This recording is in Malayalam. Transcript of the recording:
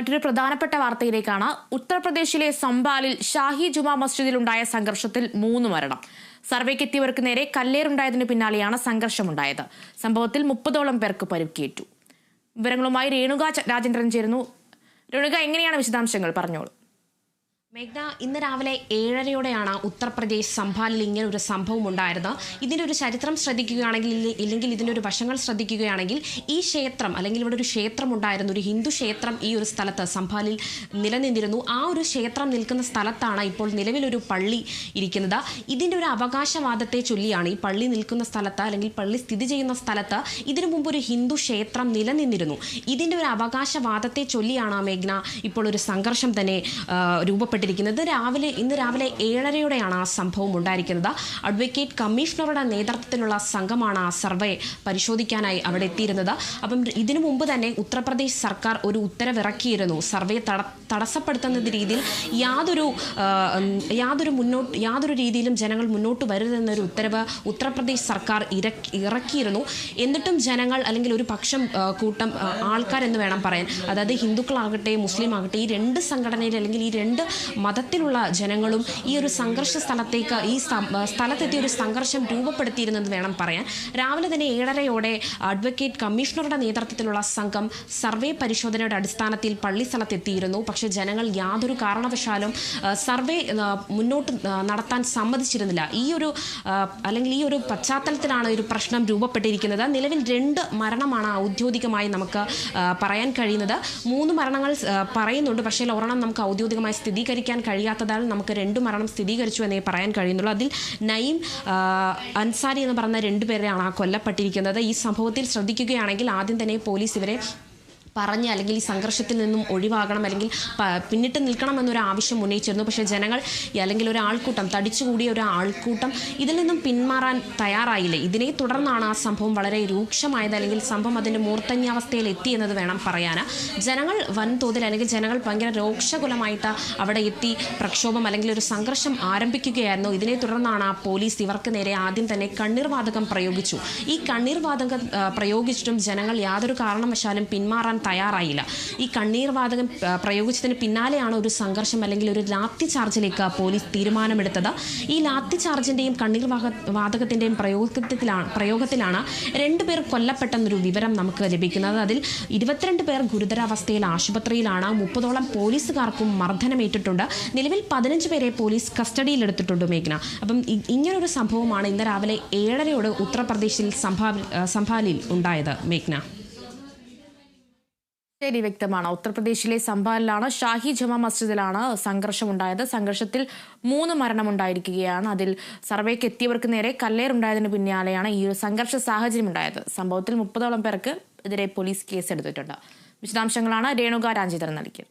മറ്റൊരു പ്രധാനപ്പെട്ട വാർത്തയിലേക്കാണ്. ഉത്തർപ്രദേശിലെ സംബാലിൽ ഷാഹി ജുമാ മസ്ജിദിലുണ്ടായ സംഘർഷത്തിൽ മൂന്ന് മരണം. സർവേക്കെത്തിയവർക്ക് നേരെ കല്ലേറുണ്ടായതിനു പിന്നാലെയാണ് സംഘർഷമുണ്ടായത്. സംഭവത്തിൽ മുപ്പതോളം പേർക്ക് പരുക്കേറ്റു. വിവരങ്ങളുമായി രേണുക രാജേന്ദ്രൻ ചേരുന്നു. രേണുക എങ്ങനെയാണ് വിശദാംശങ്ങൾ? പറഞ്ഞോളൂ. മേഘ്ന ഇന്ന് രാവിലെ ഏഴരയോടെയാണ് ഉത്തർപ്രദേശ് സംഭാലിൽ ഇങ്ങനെ ഒരു സംഭവം ഉണ്ടായത് ഇതിന്റെ ഒരു ചരിത്രം ശ്രദ്ധിക്കുകയാണെങ്കിൽ ഇല്ല- ഇല്ലെങ്കിൽ ഇതിന്റെ ഒരു വശങ്ങൾ ശ്രദ്ധിക്കുകയാണെങ്കിൽ ഈ ക്ഷേത്രം അല്ലെങ്കിൽ ഇവിടെ ഒരു ക്ഷേത്രം ഉണ്ടായിരുന്നു ഒരു ഹിന്ദു ക്ഷേത്രം ഈ ഒരു സ്ഥലത്ത് സംഭാലിൽ നിലനിന്നിരുന്നു. ആ ഒരു ക്ഷേത്രം നിൽക്കുന്ന സ്ഥലത്താണ് ഇപ്പോൾ നിലവിലൊരു പള്ളി ഇരിക്കുന്നത്. ഇതിന്റെ ഒരു അവകാശവാദത്തെ ചൊല്ലിയാണ് ഈ പള്ളി നിൽക്കുന്ന സ്ഥലത്ത് അല്ലെങ്കിൽ പള്ളി സ്ഥിതി ചെയ്യുന്ന സ്ഥലത്ത് ഇതിനു മുമ്പ് ഒരു ഹിന്ദു ക്ഷേത്രം നിലനിന്നിരുന്നു. ഇതിന്റെ ഒരു അവകാശവാദത്തെ ചൊല്ലിയാണ് മേഘ്ന ഇപ്പോൾ ഒരു സംഘർഷം തന്നെ ആ, രൂപപ്പെട്ടിരിക്കുന്നത് രാവിലെ ഇന്ന് രാവിലെ ഏഴരയോടെയാണ് ആ സംഭവം ഉണ്ടായിരിക്കുന്നത്. അഡ്വക്കേറ്റ് കമ്മീഷണറുടെ നേതൃത്വത്തിലുള്ള സംഘമാണ് ആ സർവേ പരിശോധിക്കാനായി അവിടെ എത്തിയിരുന്നത്. അപ്പം ഇതിനു മുമ്പ് തന്നെ ഉത്തർപ്രദേശ് സർക്കാർ ഒരു ഉത്തരവിറക്കിയിരുന്നു. സർവേ തട തടസ്സപ്പെടുത്തുന്ന രീതിയിൽ യാതൊരു യാതൊരു മുന്നോട്ട് യാതൊരു രീതിയിലും ജനങ്ങൾ മുന്നോട്ട് വരരുതെന്നൊരു ഉത്തരവ് ഉത്തർപ്രദേശ് സർക്കാർ ഇറക്കി ഇറക്കിയിരുന്നു. എന്നിട്ടും ജനങ്ങൾ അല്ലെങ്കിൽ ഒരു പക്ഷം കൂട്ടം ആൾക്കാരെന്ന് വേണം പറയാൻ. അതായത് ഹിന്ദുക്കളാകട്ടെ മുസ്ലിം ആകട്ടെ ഈ രണ്ട് സംഘടനയിൽ അല്ലെങ്കിൽ ഈ രണ്ട് മതത്തിലുള്ള ജനങ്ങളും ഈ ഒരു സംഘർഷ സ്ഥലത്തേക്ക് ഈ സ്ഥലത്തെത്തി ഒരു സംഘർഷം രൂപപ്പെടുത്തിയിരുന്നെന്ന് വേണം പറയാൻ. രാവിലെ തന്നെ ഏഴരയോടെ അഡ്വക്കേറ്റ് കമ്മീഷണറുടെ നേതൃത്വത്തിലുള്ള സംഘം സർവേ പരിശോധനയുടെ അടിസ്ഥാനത്തിൽ പള്ളി സ്ഥലത്തെത്തിയിരുന്നു. പക്ഷേ ജനങ്ങൾ യാതൊരു കാരണവശാലും സർവേ മുന്നോട്ട് നടത്താൻ സമ്മതിച്ചിരുന്നില്ല. ഈ ഒരു അല്ലെങ്കിൽ ഈ ഒരു പശ്ചാത്തലത്തിലാണ് ഒരു പ്രശ്നം രൂപപ്പെട്ടിരിക്കുന്നത്. നിലവിൽ രണ്ട് മരണമാണ് ഔദ്യോഗികമായി നമുക്ക് പറയാൻ കഴിയുന്നത്. മൂന്ന് മരണങ്ങൾ പറയുന്നുണ്ട്. പക്ഷേ ഒരെണ്ണം നമുക്ക് ഔദ്യോഗികമായി സ്ഥിരീകരിക്കാൻ കഴിയാത്തതാണ് നമുക്ക് രണ്ട് മരണം സ്ഥിരീകരിച്ചു എന്നേ പറയാൻ കഴിയുന്നുള്ളൂ. അതിൽ നയിം അൻസാരി എന്ന് പറയുന്ന രണ്ടുപേരെയാണ് ആ കൊല്ലപ്പെട്ടിരിക്കുന്നത്. ഈ സംഭവത്തിൽ ശ്രദ്ധിക്കുകയാണെങ്കിൽ ആദ്യം തന്നെ പോലീസ് ഇവരെ പറഞ്ഞ് അല്ലെങ്കിൽ ഈ സംഘർഷത്തിൽ നിന്നും ഒഴിവാകണം അല്ലെങ്കിൽ പിന്നിട്ട് നിൽക്കണം എന്നൊരു ആവശ്യം ഉന്നയിച്ചിരുന്നു. പക്ഷേ ജനങ്ങൾ അല്ലെങ്കിൽ ഒരു ആൾക്കൂട്ടം തടിച്ചുകൂടിയ ഒരു ആൾക്കൂട്ടം ഇതിൽ നിന്നും പിന്മാറാൻ തയ്യാറായില്ല. ഇതിനെ തുടർന്നാണ് ആ സംഭവം വളരെ രൂക്ഷമായത് അല്ലെങ്കിൽ സംഭവം അതിന്റെ മൂർത്തന്യാവസ്ഥയിൽ എത്തി എന്നത് വേണം പറയാൻ ജനങ്ങൾ വൻതോതിൽ അല്ലെങ്കിൽ ജനങ്ങൾ ഭയങ്കര രോക്ഷകുലമായിട്ട് അവിടെ എത്തി പ്രക്ഷോഭം അല്ലെങ്കിൽ ഒരു സംഘർഷം ആരംഭിക്കുകയായിരുന്നു. ഇതിനെ തുടർന്നാണ് ആ പോലീസ് ഇവർക്ക് നേരെ ആദ്യം തന്നെ കണ്ണീർവാതകം പ്രയോഗിച്ചു. ഈ കണ്ണീർവാതകം പ്രയോഗിച്ചിട്ടും ജനങ്ങൾ യാതൊരു കാരണവശാലും പിന്മാറാൻ തയ്യാറായില്ല. ഈ കണ്ണീർ വാതകം പ്രയോഗിച്ചതിന് പിന്നാലെയാണ് ഒരു സംഘർഷം അല്ലെങ്കിൽ ഒരു ലാത്തി ചാർജിലേക്ക് പോലീസ് തീരുമാനമെടുത്തത്. ഈ ലാത്തി ചാർജിന്റെയും കണ്ണീർ വാതകത്തിന്റെയും പ്രയോഗത്തിലാണ് പ്രയോഗത്തിലാണ് രണ്ടുപേർ കൊല്ലപ്പെട്ടെന്നൊരു വിവരം നമുക്ക് ലഭിക്കുന്നത്. അതിൽ ഇരുപത്തിരണ്ട് പേർ ഗുരുതരാവസ്ഥയിൽ ആശുപത്രിയിലാണ്. മുപ്പതോളം പോലീസുകാർക്കും മർദ്ദനമേറ്റിട്ടുണ്ട്. നിലവിൽ പതിനഞ്ച് പേരെ പോലീസ് കസ്റ്റഡിയിലെടുത്തിട്ടുണ്ട് മേഘ്ന. അപ്പം ഇങ്ങനൊരു സംഭവമാണ് ഇന്ന് രാവിലെ ഏഴരയോട് ഉത്തർപ്രദേശിൽ സംഭാവി സംഭാലിയിൽ ഉണ്ടായത് മേഘ്ന. ശരി വ്യക്തമാണ്. ഉത്തർപ്രദേശിലെ സംഭാലിലാണ് ഷാഹി ജമാ മസ്ജിദിലാണ് സംഘർഷമുണ്ടായത്. സംഘർഷത്തിൽ മൂന്ന് മരണമുണ്ടായിരിക്കുകയാണ്. അതിൽ സർവേക്ക് എത്തിയവർക്ക് നേരെ കല്ലേറുണ്ടായതിന് പിന്നാലെയാണ് ഈ ഒരു സംഘർഷ സാഹചര്യം ഉണ്ടായത് സംഭവത്തിൽ മുപ്പതോളം പേർക്ക് എതിരെ പോലീസ് കേസെടുത്തിട്ടുണ്ട്. വിശദാംശങ്ങളാണ് രേണുക രാജേന്ദ്രൻ നൽകിയത്.